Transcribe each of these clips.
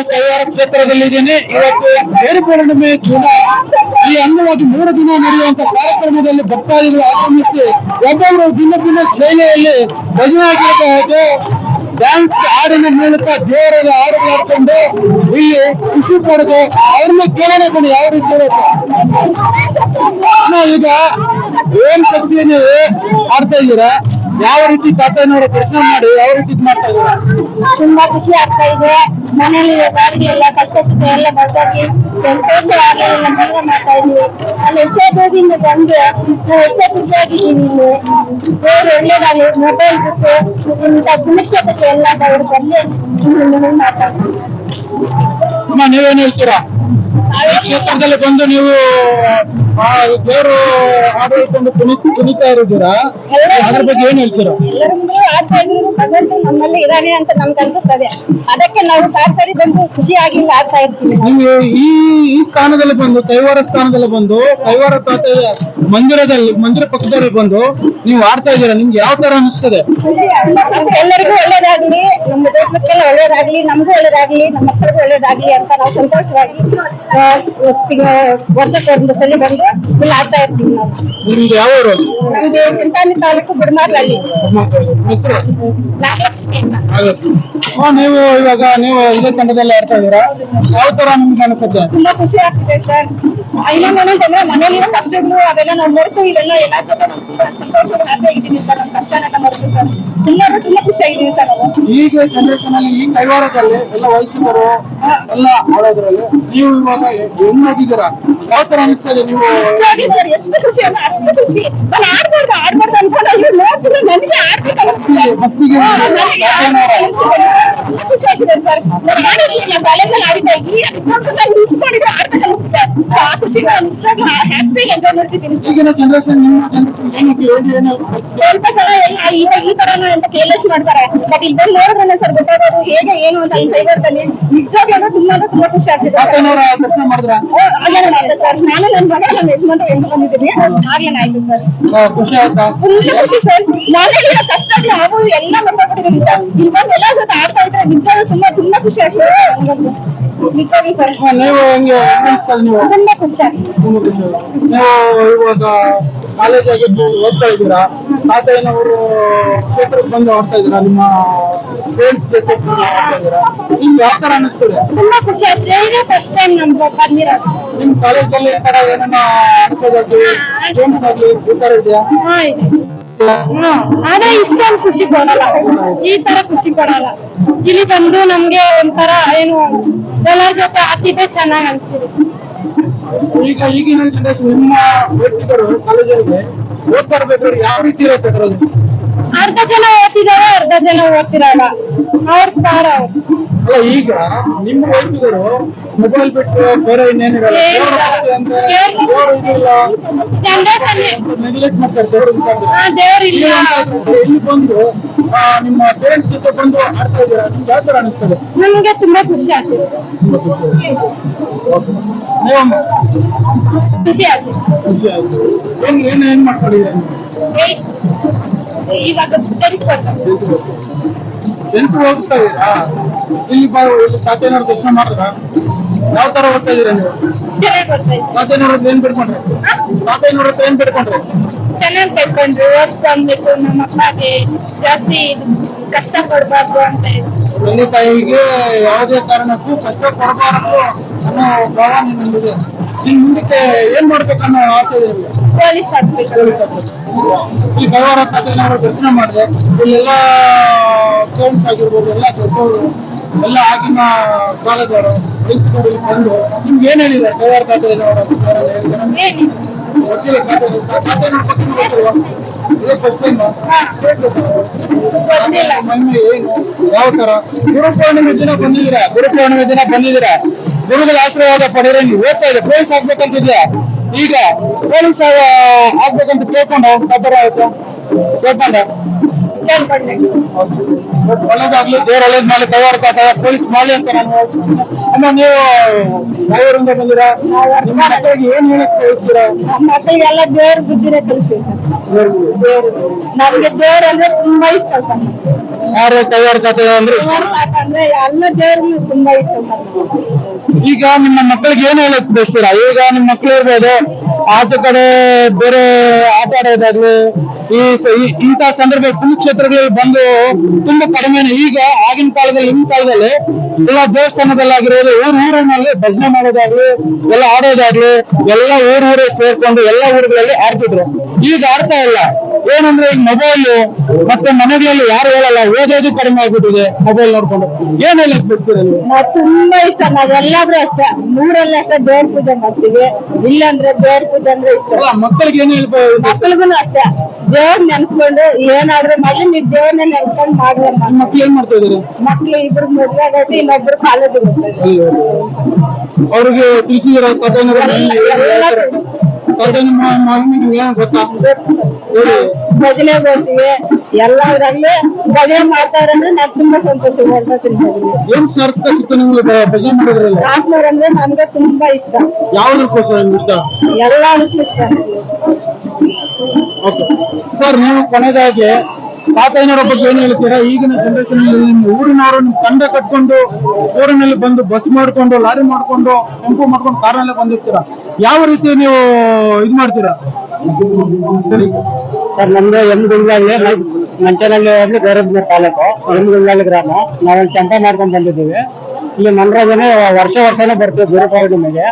ನಾನು ಕೈವಾರ ಕ್ಷೇತ್ರದಲ್ಲಿದ್ದೇನೆ. ಇವತ್ತು ಬೇರೆ ಪೌರ್ಣಿಮೆ ಈ ಅಂಗವಾಗಿ ಮೂರು ದಿನ ನಡೆಯುವಂತ ಕಾರ್ಯಕ್ರಮದಲ್ಲಿ ಭಕ್ತಾದಿಗಳು ಆಗಮಿಸಿ ಒಬ್ಬೊಬ್ಬರು ಭಿನ್ನ ಭಿನ್ನ ಶೈಲಿಯಲ್ಲಿ ಭಜನೆ ಆಗಿರಬಹುದು ಡ್ಯಾನ್ಸ್ ಹಾಡಿನ ಮೂಲಕ ದೇವರ ಹಾಡುಗಾಡ್ಕೊಂಡು ಇಲ್ಲಿ ಖುಷಿ ಪಡೆದು ಅವ್ರನ್ನ ಕೇಳೋಣ ಬನ್ನಿ, ಯಾವ ರೀತಿ ಈಗ ಏನ್ ಶಕ್ತಿ ನೀವು? ಆಡ್ತಾ ಇದ್ದೀರಾ? ಯಾವ ರೀತಿ ಕಾತನವರ ಪ್ರಶ್ನೆ ಮಾಡಿ, ಯಾವ ರೀತಿ ಮಾಡ್ತಾ ಇದ್ದೀರಾ? ತುಂಬಾ ಖುಷಿ ಆಗ್ತಾ ಇದೆ. ಮನೇಲಿ ಬಾಡಿಗೆ ಎಲ್ಲ ಕಷ್ಟ ಎಲ್ಲ ಬರ್ದಾಗಿ ಸಂತೋಷವಾಗಿ ಎಲ್ಲ ಜೀವನ ಮಾಡ್ತಾ ಅಲ್ಲಿ ಎಷ್ಟೇ ಬಂದು ನಾವು ಎಷ್ಟೇ ಖುಷಿಯಾಗಿದ್ದೀವಿ ಇಲ್ಲಿ. ದೇವರು ಒಳ್ಳೇದಾಗಲಿ ಮೊಬೈಲ್ ಬಿಟ್ಟು ಇಂಥ ಪುಣ್ಯಕ್ಷೇತ್ರಕ್ಕೆ ಎಲ್ಲ ಅವರು ಬಂದು ನಿಮ್ಮನ್ನ ಮಾತಾಡ್ತೀವಿ ಅಮ್ಮ, ನೀವೇನ್ ಹೇಳ್ತೀರಾ? ಕ್ಷೇತ್ರದಲ್ಲಿ ಬಂದು ನೀವು ದೇವರು ಆಡಳಿತ ಕುಣಿ ಕುಣಿತಾ ಇರೋದಿರಾ? ಅದ್ರ ಬಗ್ಗೆ ಏನ್ ಹೇಳ್ತೀರಾ? ಎಲ್ಲರ ಮುಂದೆ ಆಡ್ತಾ ಇದ್ರು ಭಗವಂತ ನಮ್ಮಲ್ಲಿ ಇದಾನೆ ಅಂತ ನಮ್ಗೆ ಅನ್ಸುತ್ತದೆ. ಅದಕ್ಕೆ ನಾವು ಸಾರ್ ಸರಿ ಬಂದು ಖುಷಿಯಾಗಿ ಇಲ್ಲಿ ಆಡ್ತಾ ಇರ್ತೀವಿ. ನೀವು ಈ ಈ ಸ್ಥಾನದಲ್ಲಿ ಬಂದು ಕೈವಾರ ಸ್ಥಾನದಲ್ಲಿ ಬಂದು ಕೈವಾರ ತಾತ ಮಂದಿರದಲ್ಲಿ ಮಂದಿರ ಪಕ್ಕದಲ್ಲಿ ಬಂದು ನೀವು ಆಡ್ತಾ ಇದ್ದೀರಾ? ನಿಮ್ಗೆ ಯಾವ ತರ ಅನಿಸ್ತದೆ? ಎಲ್ಲರಿಗೂ ಒಳ್ಳೇದಾಗ್ಲಿ ನಮ್ಮ ದೇಶಕ್ಕೆಲ್ಲ ಒಳ್ಳೇದಾಗ್ಲಿ ನಮಗೂ ಒಳ್ಳೇದಾಗ್ಲಿ ನಮ್ಮ ಮಕ್ಕಳಿಗೂ ಒಳ್ಳೇದಾಗ್ಲಿ ಅಂತ ನಾವು ಸಂತೋಷವಾಗಿ ಆ, ತಿಂಗ- ವರ್ಷಕ್ಕೆ ಒಂದು ಸಲ ಬಂದು ಇಲ್ಲಿ ಆಡ್ತಾ ಇರ್ತೀವಿ ನಾವು ಯಾವ ಊರು ಚಿಂತಾಮಣಿ ತಾಲೂಕು ಬುಡಮಾರ್ಲಲ್ಲಿ ಹೆಸರು? ನಾಗಲಕ್ಷ್ಮಿ ಅಂತ ಹಾ, ನೀವು ಇವಾಗ ನೀವು ಇದೇ ತಂಡದಲ್ಲಿ ಆಡ್ತಾ ಇದ್ದೀರಾ? ಯಾವ ತರ ನಿಮ್ಗೆ ಅನಿಸುತ್ತೆ? ತುಂಬಾ ಖುಷಿ ಆಗ್ತಿದೆ ಸರ್. ಇನ್ನೊಂದು ಮನೇಲಿ ಮನೇಲಿರೋ ಕಷ್ಟಗಳು ಅವೆಲ್ಲ ನಾವು ಮರೆತು ಇವೆಲ್ಲ ಎಲ್ಲ ಜೊತೆ ನಾವು ತುಂಬಾ ಸಂತೋಷವಾಗಿ happy ಆಗಿದ್ದೀವಿ ಸರ್. ನಮ್ಮ ಕಷ್ಟನೆಲ್ಲ ಮರೆತು ಸರ್. ತುಂಬಾ ತುಂಬಾ ಖುಷಿ ಆಗಿದ್ದೀವಿ ಸರ್ ನಾವು. ಈಗ ಜನರೇಷನ್ ಅಲ್ಲಿ ಈ ಕೈವಾರದಲ್ಲಿ ಎಲ್ಲ ವಯಸ್ಸಿನವರು ಎಲ್ಲ ಆಡೋದ್ರಲ್ಲಿ ನೀವು ಇವಾಗ ಹೆಣ್ಣಾಗಿದ್ದೀರಾ ಯಾವ ತರ ಅನಿಸ್ತದೆ ನೀವು ಸರ್ ಎಷ್ಟು ಖುಷಿ ಅಂದ್ರೆ ಅಷ್ಟು ಖುಷಿ. ನಾನು ಆಡ್ಬಾರ್ದು ಆಡ್ಬಾರ್ದು ಅನ್ಕೊಂಡು ಅಯ್ಯೋ ನೋಡ್ತಿದ್ರೆ ನನಗೆ ಆಡ್ಬೇಕಲ್ಲ ಖುಷಿ ಆಗಿದೆ ಸರ್. ನಾನು ಕಾಲೇಜಲ್ಲಿ ಆಡಿದ್ದೆ ಈಗ ನಿಂತ್ಕೊಂಡಿದ್ರೆ ಆಡ್ಬೇಕನ್ನಿಸುತ್ತೆ ಸ್ವಲ್ಪ ಸಲ ಎಲ್ಲ ಈ ತರನ ಅಂತ ಕೇರ್ಲೆಸ್ ಮಾಡ್ತಾರೆ ಬಟ್ ಇದನ್ನ ನೋಡಿದ್ರೆ ಸರ್ ಗೊತ್ತಾಗೋದು ಹೇಗೆ ಏನು ಅಂತ ಈ ಫೈಬರ್ದಲ್ಲಿ ನಿಜವಾಗ್ಲೂ ತುಂಬಾ ತುಂಬಾ ಖುಷಿ ಆಗ್ತಿದೆ ನಾನು ನನ್ನ ಮಗ ನನ್ನ ಯಜಮಾನ್ರು ಎಂದು ಬಂದಿದ್ದೀನಿ ಆಗ್ಲೇನೆ ಆಯ್ತು ಸರ್ ಖುಷಿ ಆಯ್ತಾ ಫುಲ್ ಖುಷಿ ಸರ್ ನಾನೇ ಕಷ್ಟಗಳು ನಾವು ಎಲ್ಲ ಮಾಡ್ಕೊಂಡಿದ್ದೀನಿ ಸರ್ ಇಲ್ಲಿ ಬಂದು ಎಲ್ಲ ಜೊತೆ ಆಡ್ತಾ ಇದ್ರೆ ನಿಜವಾಗ್ಲೂ ತುಂಬಾ ತುಂಬಾ ಖುಷಿ ಆಗ್ತಿದೆ ತುಂಬಾ ಖುಷಿ ಆಗ್ತಿದೆ ನೀವು ಇವಾಗ ಓದ್ತಾ ಇದ್ದೀರಾ ಬಂದು ಆಡ್ತಾ ನಿಮ್ಮ ಫ್ರೆಂಡ್ಸ್ ಜೊತೆ ಆಡ್ತಾ ಯಾವ ತರ ಅನಿಸ್ತದೆ ಖುಷಿ ಆಗ್ತದೆ ಫಸ್ಟ್ ಟೈಮ್ ನಮ್ಗೆ ಕಾಲೇಜಲ್ಲಿ ಈ ತರ ಏನನ್ನ ಈ ತರ ಇದೆಯಾ ಆದ್ರೆ ಇಷ್ಟೊಂದು ಖುಷಿ ಕೊಡಲ್ಲ. ಈ ತರ ಖುಷಿ ಕೊಡಲ್ಲ. ಇಲ್ಲಿ ಬಂದು ನಮ್ಗೆ ಒಂಥರ ಏನು, ಎಲ್ಲರ ಜೊತೆ ಆಡ್ತಿದ್ರೆ ಚೆನ್ನಾಗ್ ಅನ್ಸ್ತಿದೆ. ಈಗ ಈಗಿನ ನಿಮ್ಮ ಕಾಲೇಜಲ್ಲಿ ಓದ್ತಾ ಇರ್ಬೇಕಾದ್ರೆ ಯಾವ ರೀತಿ ಇರುತ್ತೆ ಅರ್ಧ ಜನ ಓದ್ತಿದಾರೆ ಅರ್ಧ ಜನ ಓದ್ತಿರಲ್ಲ. ಅವ್ರ ಪಾರ. ಅಲ್ಲ ಈಗ ನಿಮ್ಮ ವಯಸ್ಸಿಗರು ಮೊಬೈಲ್ ಬಿಟ್ಟು ಬೇರೆ ಇನ್ನೇನಿರಲ್ಲ. ನೆಗ್ಲೆಕ್ಟ್ ಮಾಡ್ತಾರೆ ದೇವ್ರ ಇಲ್ಲ. ಬಂದು ನಿಮ್ಮ ಪೇರೆಂಟ್ಸ್ ಜೊತೆ ಬಂದು ಆಡ್ತಾ ಇದ್ದೀರಾ? ನಿಮ್ಗೆ ಯಾವ ತರ ಅನಿಸ್ತದೆ? ನಮ್ಗೆ ತುಂಬಾ ಖುಷಿ ಆಗ್ತದೆ. ಖುಷಿ ಆಗ್ತದೆ. ಖುಷಿ ಆಯ್ತು ಏನ್ ಏನ್ ಏನ್ ಮಾಡ್ಕೊಂಡಿದ್ದೀರಾ ಏಯ್, ಇವಾಗ. ಎಂಟು ಹೋಗ್ತಾ ಇದ್ದೀರಾ? ಇಲ್ಲಿ ಇಲ್ಲಿ ತಾತೇನವ್ರ ದರ್ಶನ ಮಾಡಿದ್ರ? ಯಾವ ತರ ಹೋಗ್ತಾ ಇದೀರಾ ನೀವು? ತಾತೇನವ್ರ ಹತ್ರ ಏನ್ ಬಿಡ್ಕೊಂಡ್ರಿ ಖಾತೆ ಹತ್ರ ಏನ್ ಬಿಡ್ಕೊಂಡ್ರಿ ಚೆನ್ನಾಗಿ ಕಲ್ತ್ಕೊಂಡ್ರು ಓದ್ಕೊಬೇಕು ನಮ್ಮ ಅಪ್ಪಗೆ ಜಾಸ್ತಿ ಕಷ್ಟ ಕೊಡ್ಬಾರ್ದು ಅಂತ ತಂದೆ ತಾಯಿಗೆ ಯಾವುದೇ ಕಾರಣಕ್ಕೂ ಕಷ್ಟ ಕೊಡಬಾರದು ಅನ್ನೋ ಭಾವ ನಿಮ್ಮಲ್ಲಿದೆ ನಿಮ್ ಮುಂದಕ್ಕೆ ಏನ್ ಮಾಡ್ಬೇಕನ್ನೋ ಆಸೆ ಇದೆ? ಪೊಲೀಸ್. ಈ ಕೈವಾರ ತಾತೇನವರ ದರ್ಶನ ಮಾಡಿದೆ. ಇಲ್ಲೆಲ್ಲ ಫ್ರೆಂಡ್ಸ್ ಆಗಿರ್ಬೋದು ಎಲ್ಲ ದೊಡ್ಡವರು ಎಲ್ಲ ಆಗಿನ ಕಾಲದವರು ಇಲ್ಲಿ ಬಂದು ನಿಮ್ಗೆ ಏನ್ ಹೇಳಿದೆ ಕೈವಾರ ಏನು? ಯಾವ ತರ? ಗುರು ಪೌರ್ಣಿಮೆ ದಿನ ಬಂದಿದ್ದೀರಾ? ಗುರುಪೌರ್ಣಿಮೆ ದಿನ ಬಂದಿದ್ದೀರಾ? ಗುರುಗಳ ಆಶೀರ್ವಾದ ಪಡೆದ್ರೆ ನೀವು ಓದ್ತಾ ಇದೆ ಪೊಲೀಸ್ ಆಗ್ಬೇಕಂತಿದ್ಯಾ ಈಗ ಪೊಲೀಸ್ ಆಗ್ಬೇಕಂತ ಕೇಳ್ಕೊಂಡು ಖಬರ್ ಆಯ್ತು. ಕೇಳ್ಕೊಂಡ. ಒಳ್ಳೇದಾಗ್ಲಿ. ದೇವ್ರ ಒಳ್ಳೇದ್ ಮಾಡಿ ಕಾಟ ಪೊಲೀಸ್ ಮಾಡಿ ಅಂತ ನಾನು ಅಮ್ಮ ನೀವು ಬಂದಿರಾ? ನಿಮ್ಮ ಮಕ್ಕಳಿಗೆ ಏನ್ ಹೇಳಕ್ ಬಯಸ್ತೀರಾ ನಮ್ಮ ಮಕ್ಕಳಿಗೆಲ್ಲ ದೇವ್ರ ಬುದ್ಧಿನೇ ಕಲಿಸ್ತೀವಿ ಸರ್ ದೇವ್ರು ನಮ್ಗೆ ದೇವ್ರ ಅಂದ್ರೆ ತುಂಬಾ ಇಷ್ಟ ಸರ್ ಯಾರು ಅಂದ್ರೆ? ದೇವ್ರ ಅಂದ್ರೆ ಎಲ್ಲ ದೇವ್ರಿಗೂ ತುಂಬಾ ಇಷ್ಟ ಸರ್ ಈಗ ನಿಮ್ಮ ಮಕ್ಕಳಿಗೆ ಏನ್ ಹೇಳಕ್ ಬಯಸ್ತೀರಾ? ಈಗ ನಿಮ್ಮ ಮಕ್ಳು ಇರ್ಬೋದು ಆಚೆ ಕಡೆ ಬೇರೆ ಆಟ ಆಡೋದಾಗ್ಲಿ ಈ ಇಂಥ ಸಂದರ್ಭ ಪುಣ್ಯಕ್ಷೇತ್ರಗಳಲ್ಲಿ ಬಂದು ತುಂಬಾ ಕಡಿಮೆ ಈಗ ಆಗಿನ ಕಾಲದಲ್ಲಿ, ಹಿಂದಿನ ಕಾಲದಲ್ಲಿ ಎಲ್ಲ ದೇವಸ್ಥಾನದಲ್ಲಾಗಿರೋದು ಊರ್ ಊರಿನಲ್ಲಿ ಭಜನೆ ಮಾಡೋದಾಗ್ಲಿ, ಎಲ್ಲ ಆಡೋದಾಗ್ಲಿ ಎಲ್ಲ ಊರ್ ಊರೇ ಸೇರ್ಕೊಂಡು ಎಲ್ಲ ಊರುಗಳಲ್ಲಿ ಆಡ್ತಿದ್ರು ಈಗ ಆಡ್ತಾ ಇಲ್ಲ. ಏನಂದ್ರೆ ಈಗ ಮೊಬೈಲ್ ಮತ್ತೆ ಮನೆಗಳಲ್ಲಿ ಯಾರು ಹೇಳಲ್ಲ ಓದೋದು ಕಡಿಮೆ ಆಗ್ಬಿಟ್ಟಿದೆ ಮೊಬೈಲ್ ನೋಡ್ಕೊಂಡು. ಏನ್ ಹೇಳಕ್ ಬಿಡ್ತೀರಾ ನೀವು? ತುಂಬಾ ಇಷ್ಟ ನಾವೆಲ್ಲಾದ್ರೂ ಅಷ್ಟೇ ಮೂರಲ್ಲಿ ಅಷ್ಟೇ ದೇವ್ರ ಪೂಜೆ ಮಾಡ್ತೀವಿ ಇಲ್ಲಾಂದ್ರೆ ದೇವ್ರ ಪೂಜೆ ಅಂದ್ರೆ ಇಷ್ಟ. ಮಕ್ಕಳಿಗೆ ಏನ್ ಹೇಳ್ಬೋದು ಮಕ್ಕಳಿಗೂ ಅಷ್ಟೇ ದೇವ್ರ ನೆನ್ಸ್ಕೊಂಡು ಏನಾದ್ರೂ ಮಳೆ ನೀವ್ ದೇವ್ರನ್ನ ನೆನ್ಸ್ಕೊಂಡು ಅಂತ. ಮಕ್ಳು ಏನ್ ಮಾಡ್ತಾ ಇದಾರೆ? ಮಕ್ಳು ಇಬ್ರು ಮದ್ವೆ ಆಗೈತಿ ಇನ್ನೊಬ್ರು ಕಾಲೇಜ್ ಅವ್ರಿಗೆ ತಿಳಿಸಿದಿರ ಕಥೆ ಕಥೆ ನಿಮ್ಮ ಗೊತ್ತಾಗ್ತದೆ. ಭಜನೆ ಬರ್ತೀವಿ. ಎಲ್ಲದ್ರಲ್ಲಿ ಭಜನೆ ಮಾಡ್ತಾವ್ರೆ ಅಂದ್ರೆ ನಾನ್ ತುಂಬಾ ಸಂತೋಷ ಭಜನೆ. ಏನ್ ಸಾರ್ಥಕ ಸಿಕ್ತು ನಿಮ್ಗೆ ಭಜನೆ ಮಾಡೋದ್ರಲ್ಲ? ಆತ್ಮವ್ರ ಅಂದ್ರೆ ನಮ್ಗೆ ತುಂಬಾ ಇಷ್ಟ. ಯಾವ್ದಕ್ಕೋಸ್ಕರ ನಿಮ್ಗೆ ಇಷ್ಟ? ಎಲ್ಲದಕ್ಕೂ ಇಷ್ಟ ಓಕೆ ಸರ್ ನೀವು ಕೊನೆಯದಾಗಿ ತಾತಯ್ಯನವರ ಬಗ್ಗೆ ಏನ್ ಹೇಳ್ತೀರಾ? ಈಗಿನ ಜನರೇಷನ್ ನಿಮ್ಮ ಊರಿನವರು ನಿಮ್ ತಂಡ ಕಟ್ಕೊಂಡು ಊರಿನಲ್ಲಿ ಬಂದು ಬಸ್ ಮಾಡ್ಕೊಂಡು ಲಾರಿ ಮಾಡ್ಕೊಂಡು ಟೆಂಪೋ ಮಾಡ್ಕೊಂಡು ಕಾರಲ್ಲೇ ಬಂದಿರ್ತೀರಾ? ಯಾವ ರೀತಿ ನೀವು ಇದು ಮಾಡ್ತೀರಾ? ಸರಿ. ನಮ್ದು ಎಂ ಗುಂಡ್ಲಲ್ಲಿ ಮಂಚನಹಳ್ಳಿ ಹೋಗ್ಲಿ ಗೌರವ ತಾಲೂಕು. ಎಂ ಗ್ರಾಮ. ನಾವೊಂದು ಕೆಂಪ ಮಾಡ್ಕೊಂಡು ಬಂದಿದ್ದೀವಿ. ಇಲ್ಲಿ ಮನರಂಜನೆ ವರ್ಷ ವರ್ಷನೇ ಬರ್ತೀವಿ ಗುರು ಪೌರ್ಣಿಮೆಗೆ.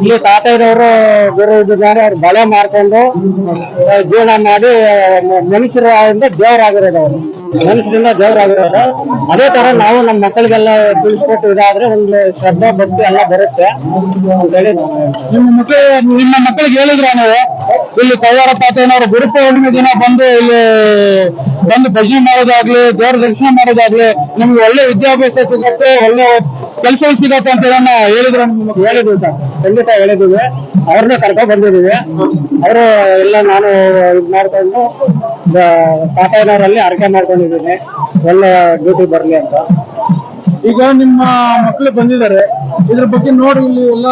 ಇಲ್ಲಿ ತಾತಯ್ಯನವರು ಗುರು ಇದ್ದಾರೆ ಅವ್ರು ಬಳೆ ಮಾಡ್ಕೊಂಡು ಜೀವನ ಮಾಡಿ ಮ- ಮನುಷ್ಯರ ಇಂದ ದೇವರಾಗಿರೋದು ಅವರು. ಮನುಷ್ಯರಿಂದ ದೇವರಾಗಿರೋದು ಅದೇ ತರ ನಾವು ನಮ್ಮ ಮಕ್ಕಳಿಗೆಲ್ಲ ತಿಳಿಸ್ಕೊಟ್ಟು ಇದಾದ್ರೆ ಒಂದು ಶ್ರದ್ಧಾ, ಭಕ್ತಿ ಎಲ್ಲ ಬರುತ್ತೆ. ನಿಮ್ಮ ಮಕ್ಕಳು, ನಿಮ್ಮ ಮಕ್ಕಳಿಗೆ ಹೇಳಿದ್ರ ನಾವು? ಇಲ್ಲಿ ಕೈವಾರ ತಾತಯ್ಯನವರು ಗುರು ದಿನ ಬಂದು ಇಲ್ಲಿ ಬಂದು ಭಜನೆ ಮಾಡೋದಾಗ್ಲಿ, ದೇವರ ದರ್ಶನ ಮಾಡೋದಾಗ್ಲಿ, ನಿಮ್ಗೆ ಒಳ್ಳೆ ವಿದ್ಯಾಭ್ಯಾಸ ಸಿಗುತ್ತೆ, ಒಳ್ಳೆ ಕೆಲಸಗಳು ಸಿಗತ್ತೆ ಅಂತ ಹೇಳೋಣ ಹೇಳಿದ್ರು? ಹೇಳಿದ್ವಿ ಸರ್. ಖಂಡಿತ ಹೇಳಿದ್ವಿ. ಅವ್ರನ್ನೇ ಕರ್ಕೊಂಡ್ ಬಂದಿದ್ದೀವಿ. ಅವರು ಎಲ್ಲ ನಾನು ಇದ್ ಮಾಡ್ಕೊಂಡು ತಾತಯ್ಯನವರಲ್ಲಿ ಅರ್ಕೆ ಮಾಡ್ಕೊಂಡಿದ್ದೀನಿ. ಒಳ್ಳೆ ಡ್ಯೂಟಿ ಬರಲಿ ಅಂತ. ಈಗ ನಿಮ್ಮ ಮಕ್ಕಳು ಬಂದಿದ್ದಾರೆ. ಇದ್ರ ಬಗ್ಗೆ ನೋಡಿ ಇಲ್ಲಿ ಎಲ್ಲ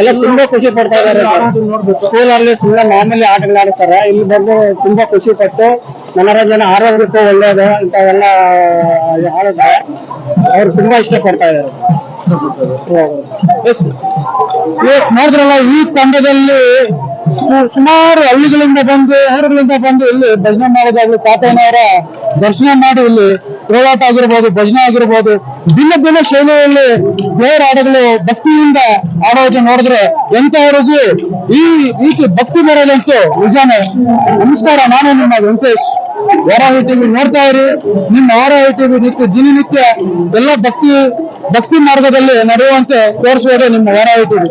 ಎಲ್ಲ ತುಂಬಾ ಖುಷಿ ಪಡ್ತಾ ಇದಾರೆ ನೋಡ್ಬೇಕು. ಸ್ಕೂಲ್ ಅಲ್ಲಿ ಸುಮ್ಮನೆ ಮಾಮೂಲಿ ಆಟಗಳು ಆಡ್ತಾರೆ. ಇಲ್ಲಿ ಬಂದು ತುಂಬಾ ಖುಷಿ ಪಟ್ಟು ಮನೋರಂಜನೆ ಆರೋಗ್ಯಕ್ಕೂ ಒಳ್ಳೇದು ಇಂಥವೆಲ್ಲ ಆಡಿದ್ರೆ ಅವ್ರು ತುಂಬಾ ಇಷ್ಟ ಪಡ್ತಾ ಇದಾರೆ ಎಸ್ ನೋಡಿದ್ರಲ್ಲ ಈ ತಂಡದಲ್ಲಿ ಸುಮಾರು ಹಳ್ಳಿಗಳಿಂದ ಬಂದು ಊರುಗಳಿಂದ ಬಂದು ಇಲ್ಲಿ ಭಜನೆ ಮಾಡೋದಾಗ್ಲಿ ತಾತಯ್ಯನವರ ದರ್ಶನ ಮಾಡಿ ಇಲ್ಲಿ ಹೋರಾಟ ಆಗಿರ್ಬೋದು, ಭಜನೆ ಆಗಿರ್ಬೋದು, ಭಿನ್ನ ಭಿನ್ನ ಶೈಲಿಯಲ್ಲಿ ದೇವರ ಹಾಡುಗಳು ಭಕ್ತಿಯಿಂದ ಆಡೋದು ನೋಡಿದ್ರೆ ಎಂತವರೆಗೂ ಈ ರೀತಿ ಭಕ್ತಿ ಬರೋದಂತೂ ನಿಜಾನೆ. ನಮಸ್ಕಾರ, ನಾನು ನಿಮ್ಮ ವೆಂಕಟೇಶ್. ವಾರಾಹಿ ಟಿವಿ ನೋಡ್ತಾ ಇರಿ. ನಿಮ್ಮ ವಾರಾಹಿ ಟಿವಿ ನಿತ್ಯ, ದಿನನಿತ್ಯ ಎಲ್ಲ ಭಕ್ತಿ ಭಕ್ತಿ ಮಾರ್ಗದಲ್ಲಿ ನಡೆಯುವಂತೆ ತೋರಿಸುವುದೇ ನಿಮ್ಮ ವಾರಾಹಿ ಟಿವಿ.